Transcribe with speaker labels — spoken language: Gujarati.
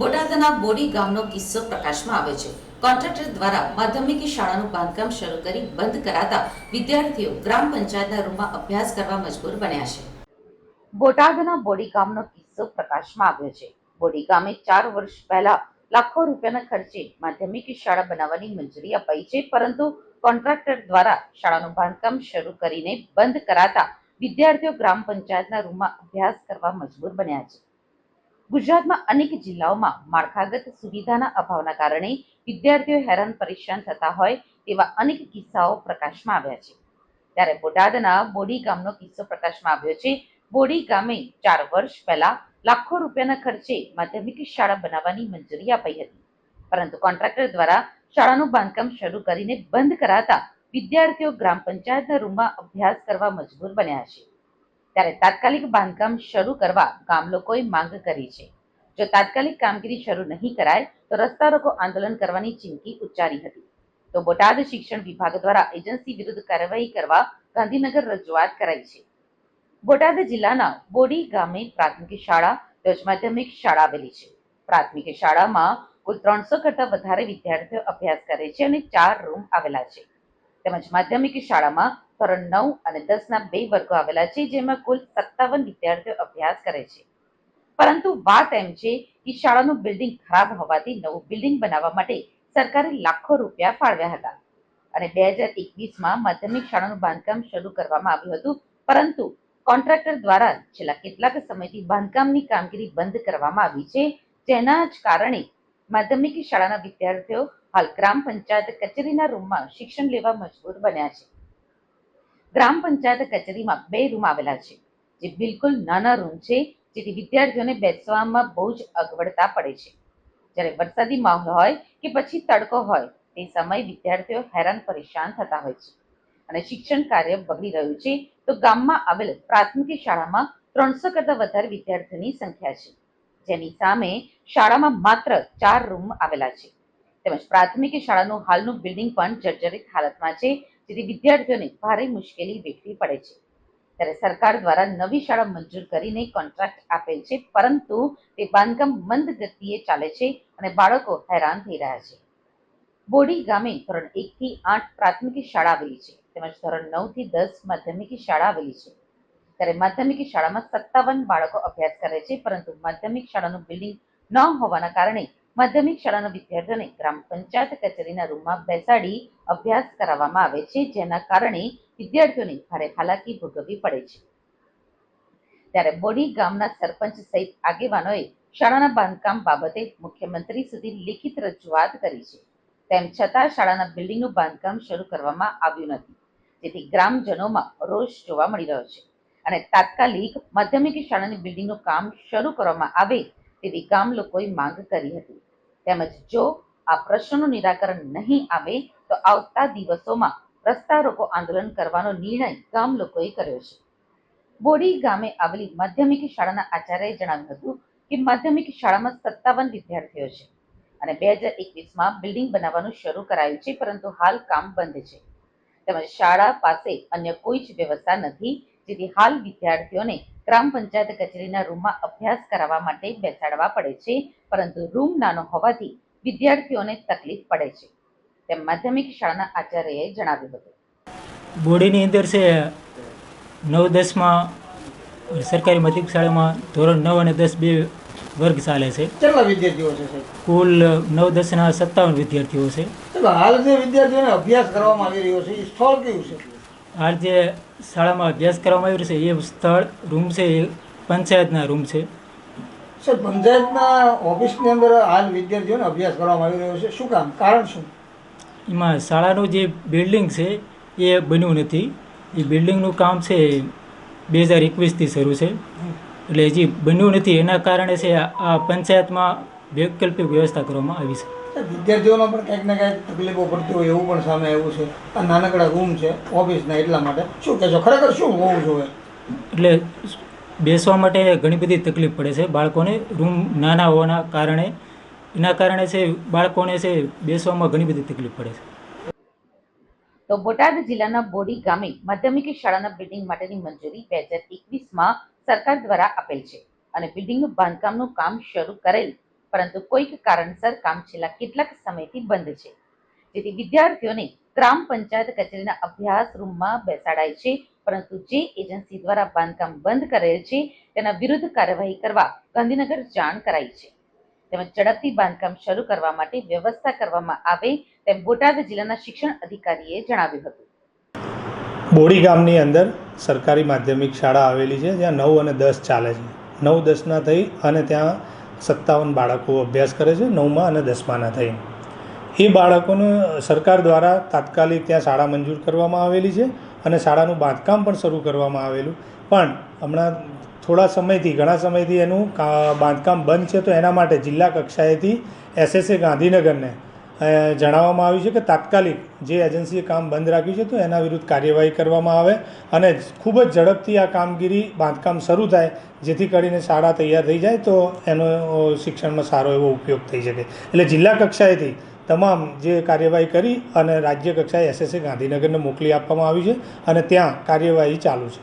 Speaker 1: બોટાદના બોડી ગામનો કિસ્સો પ્રકાશમાં આવ્યો છે. કોન્ટ્રાક્ટર દ્વારા માધ્યમિક શાળાનું બાંધકામ શરૂ કરી બંધ કરાતા વિદ્યાર્થીઓ ગ્રામ પંચાયતના રૂમમાં અભ્યાસ કરવા મજબૂર બન્યા છે. બોટાદના બોડી ગામનો કિસ્સો પ્રકાશમાં આવ્યો છે. બોડી ગામે ચાર વર્ષ પહેલા લાખો રૂપિયાના ખર્ચે માધ્યમિક શાળા બનાવવાની મંજૂરી અપાઈ છે, પરંતુ કોન્ટ્રાક્ટર દ્વારા શાળાનું બાંધકામ શરૂ કરીને બંધ કરાતા વિદ્યાર્થીઓ ગ્રામ પંચાયતના રૂમમાં અભ્યાસ કરવા મજબૂર બન્યા છે. ગુજરાતમાં અનેક જિલ્લાઓમાં માળખાગત સુવિધાના અભાવના કારણે વિદ્યાર્થીઓ હેરાન પરેશાન થતા હોય તેવા અનેક કિસ્સાઓ પ્રકાશમાં આવ્યા છે. ત્યારે બોટાદના બોડી ગામનો કિસ્સો પ્રકાશમાં આવ્યો છે. બોડી ગામે ચાર વર્ષ પહેલા લાખો રૂપિયાના ખર્ચે માધ્યમિક શાળા બનાવવાની મંજૂરી અપાઈ હતી. પરંતુ કોન્ટ્રાક્ટર દ્વારા શાળાનું બાંધકામ શરૂ કરીને બંધ કરાતા વિદ્યાર્થીઓ ગ્રામ પંચાયતના રૂમમાં અભ્યાસ કરવા મજબૂર બન્યા છે. ત્યારે તાત્કાલિક બાંધકામ શરૂ કરવા ગામલોકોએ માંગ કરી છે. જો તાત્કાલિક કામગીરી શરૂ નહીં કરાય, તો રસ્તા રોકો આંદોલન કરવાની ચીમકી ઉચ્ચારી હતી. તો બોટાદ શિક્ષણ વિભાગ દ્વારા એજન્સી વિરુદ્ધ કાર્યવાહી કરવા ગાંધીનગર રજૂઆત કરાઈ છે. બોટાદ જિલ્લાના બોડી ગામે પ્રાથમિક શાળા તેમજ માધ્યમિક શાળા આવેલી છે. પ્રાથમિક શાળામાં કુલ ત્રણસો કરતા વધારે વિદ્યાર્થીઓ અભ્યાસ કરે છે અને ચાર રૂમ આવેલા છે. તેમજ માધ્યમિક શાળામાં ધોરણ નવ અને દસના બે વર્ગો આવેલા છે, જેમાં કુલ સત્તાવન વિદ્યાર્થીઓ અભ્યાસ કરે છે. પરંતુ વાત એમ છે કે શાળાનું બિલ્ડિંગ ખરાબ હોવાથી નવું બિલ્ડિંગ બનાવવા માટે સરકારે લાખો રૂપિયા ફાળવ્યા હતા. અને બે હજાર એકવીસમાં માધ્યમિક શાળાનું બાંધકામ શરૂ કરવામાં આવ્યું હતું, પરંતુ કોન્ટ્રાક્ટર દ્વારા છેલ્લા કેટલાક સમયથી બાંધકામની કામગીરી બંધ કરવામાં આવી છે, જેના જ કારણે માધ્યમિક શાળાના વિદ્યાર્થીઓ હાલ ગ્રામ પંચાયત કચેરીના રૂમમાં શિક્ષણ લેવા મજબૂર બન્યા છે. ગ્રામ પંચાયત કચેરીમાં બે રૂમ આવેલા છે, જે બિલકુલ નાના રૂમ છે, જેથી વિદ્યાર્થીઓને બેસવામાં બહુ જ અગવડતા પડે છે. જ્યારે વરસાદી માહોલ હોય કે પછી તડકો હોય, તે સમયે વિદ્યાર્થીઓ હેરાન પરેશાન થતા હોય છે. અને શિક્ષણ કાર્ય બગડી રહ્યું છે, તો ગામમાં આવેલ પ્રાથમિક શાળામાં ત્રણસો કરતા વધારે વિદ્યાર્થીઓની સંખ્યા છે. જેની સામે શાળામાં માત્ર ચાર રૂમ આવેલા છે. તેમજ પ્રાથમિક શાળાનું હાલનું બિલ્ડિંગ પણ જર્જરિત હાલતમાં છે જેથી વિદ્યાર્થીઓને ભારે મુશ્કેલી વેઠવી પડે છે. ત્યારે સરકાર દ્વારા નવી શાળા મંજૂર કરીને કોન્ટ્રાક્ટ આપેલ છે, પરંતુ તે બાંધકામ મંદ ગતિએ ચાલે છે અને બાળકો હેરાન થઈ રહ્યા છે. બોડી ગામે ધોરણ એક થી આઠ પ્રાથમિક શાળા આવેલી છે, તેમજ ધોરણ નવથી દસ માધ્યમિક શાળા આવેલી છે. ત્યારે માધ્યમિક શાળામાં સત્તાવન બાળકો અભ્યાસ કરે છે, પરંતુ માધ્યમિક શાળાનું બિલ્ડિંગ ન હોવાના કારણે માધ્યમિક શાળાના વિદ્યાર્થીઓને ગ્રામ પંચાયત કચેરીના રૂમમાં બેસાડી અભ્યાસ કરાવવામાં આવે છે, જેના કારણે વિદ્યાર્થીઓને ભારે હાલાકી ભોગવવી પડે છે. ત્યારે બોડી ગામના સરપંચ સહિત આગેવાનોએ શાળાના બાંધકામ બાબતે મુખ્યમંત્રી સુધી લેખિત રજૂઆત કરી છે. તેમ છતાં શાળાના બિલ્ડિંગનું બાંધકામ શરૂ કરવામાં આવ્યું નથી. જેથી ગ્રામજનોમાં રોષ જોવા મળી રહ્યો છે. અને તાત્કાલિક માધ્યમિક શાળાની બિલ્ડિંગનું કામ શરૂ કરવામાં આવે તેવી ગામ લોકોએ માંગ કરી હતી. તેમજ જો આ પ્રશ્નનું નિરાકરણ નહીં આવે, તો આવતા દિવસોમાં રસ્તા રોકો આંદોલન કરવાનો નિર્ણય ગામ લોકોએ કર્યો છે. બોડી ગામે આવેલી માધ્યમિક શાળાના આચાર્યએ જણાવ્યું હતું કે માધ્યમિક શાળામાં સત્તાવન વિદ્યાર્થીઓ છે અને બે હજાર એકવીસમાં બિલ્ડિંગ બનાવવાનું શરૂ કરાયું છે, પરંતુ હાલ કામ બંધ છે. તેમજ શાળા પાસે અન્ય કોઈ જ વ્યવસ્થા નથી, જેથી હાલ વિદ્યાર્થીઓને ગ્રામ પંચાયત કચેરીના રૂમમાં અભ્યાસ કરાવવા માટે બેસાડવા પડે છે પરંતુ રૂમ નાનો હોવાથી વિદ્યાર્થીઓને તકલીફ પડે છે. તેમ માધ્યમિક શાળાના આચાર્યએ જણાવ્યું હતું.
Speaker 2: બોડીની અંદર છે નવ દસમાં સરકારી માધ્યમિક શાળામાં ધોરણ નવ અને દસ બે વર્ગ ચાલે છે.
Speaker 3: કેટલા વિદ્યાર્થીઓ છે
Speaker 2: કુલ નવ દસના સત્તાવન વિદ્યાર્થીઓ છે.
Speaker 3: હાલ જે વિદ્યાર્થીઓને અભ્યાસ કરવામાં આવી રહ્યો છે એ સ્થળ કયું છે?
Speaker 2: હાલ જે શાળામાં અભ્યાસ કરવામાં આવ્યો છે. એ સ્થળ રૂમ છે એ પંચાયતના રૂમ છે.
Speaker 3: સર પંચાયતના ઓફિસની અંદર હાલ વિદ્યાર્થીઓને અભ્યાસ કરવામાં આવી રહ્યો છે. શું કામ? કારણ શું?
Speaker 2: એમાં શાળાનું જે બિલ્ડિંગ છે એ બન્યું નથી. એ બિલ્ડિંગનું કામ છે બે હજાર એકવીસથી શરૂ છે. એટલે હજી બન્યું નથી. એના કારણે છે આ પંચાયતમાં વૈકલ્પિક વ્યવસ્થા કરવામાં આવી છે.
Speaker 3: વિદ્યાર્થીઓનો પણ કંઈક ને કંઈક તકલીફો પડતી હોય એવું પણ સામે આવ્યું છે. આ નાનકડા રૂમ છે ઓફિસના એટલા માટે. શું કહેશો? ખરેખર શું હોવું જોઈએ?
Speaker 2: એટલે બેસવા માટે ઘણી બધી તકલીફ પડે છે. બાળકોને રૂમ નાના હોવાના કારણે એના કારણે છે બાળકોને છે બેસવામાં ઘણી બધી તકલીફ પડે છે.
Speaker 1: તો બોટાદ જિલ્લાના બોડી ગામે માધ્યમિક શાળાના બિલ્ડિંગ માટેની મંજૂરી બે હજાર એકવીસમાં સરકાર દ્વારા આપેલ છે. અને બિલ્ડિંગનું બાંધકામનું કામ શરૂ કરેલ પરંતુ કોઈક કારણસર કામ છેલ્લા કેટલાક સમયથી બંધ છે. જેથી વિદ્યાર્થીઓને ગ્રામ પંચાયત કચેરીના અભ્યાસ રૂમમાં બેસાડાય છે, પરંતુ જે એજન્સી દ્વારા બાંધકામ બંધ કરેલ છે, તેના વિરુદ્ધ કાર્યવાહી કરવા ગાંધીનગર જાણ કરાઈ છે. તેમજ ઝડપથી બાંધકામ શરૂ કરવા માટે વ્યવસ્થા કરવામાં આવે તેમ બોટાદ જિલ્લાના શિક્ષણ અધિકારીએ જણાવ્યું હતું.
Speaker 4: બોડી ગામની અંદર સરકારી માધ્યમિક શાળા આવેલી છે, જ્યાં નવ અને દસ ચાલે છે. નવ દસના થઈ અને ત્યાં સત્તાવન બાળકો અભ્યાસ કરે છે, નવમાં અને દસમાના થઈ. એ બાળકોને સરકાર દ્વારા તાત્કાલિક ત્યાં શાળા મંજૂર કરવામાં આવેલી છે અને શાળાનું બાંધકામ પણ શરૂ કરવામાં આવેલું. પણ હમણાં થોડા સમયથી, ઘણા સમયથી એનું બાંધકામ બંધ છે તો એના માટે જિલ્લા કક્ષાએથી એસએસએ ગાંધીનગરને જણાવવામાં આવ્યું છે કે તાત્કાલિક જે એજન્સીએ કામ બંધ રાખ્યું છે તો એના વિરુદ્ધ કાર્યવાહી કરવામાં આવે અને ખૂબ જ ઝડપથી આ કામગીરી, બાંધકામ શરૂ થાય, જેથી કરીને શાળા તૈયાર થઈ જાય તો એનો શિક્ષણમાં સારો એવો ઉપયોગ થઈ શકે. એટલે જિલ્લા કક્ષાએથી તમામ જે કાર્યવાહી કરી અને રાજ્ય કક્ષાએ એસએસએ ગાંધીનગરને મોકલી આપવામાં આવી છે અને ત્યાં કાર્યવાહી ચાલુ છે.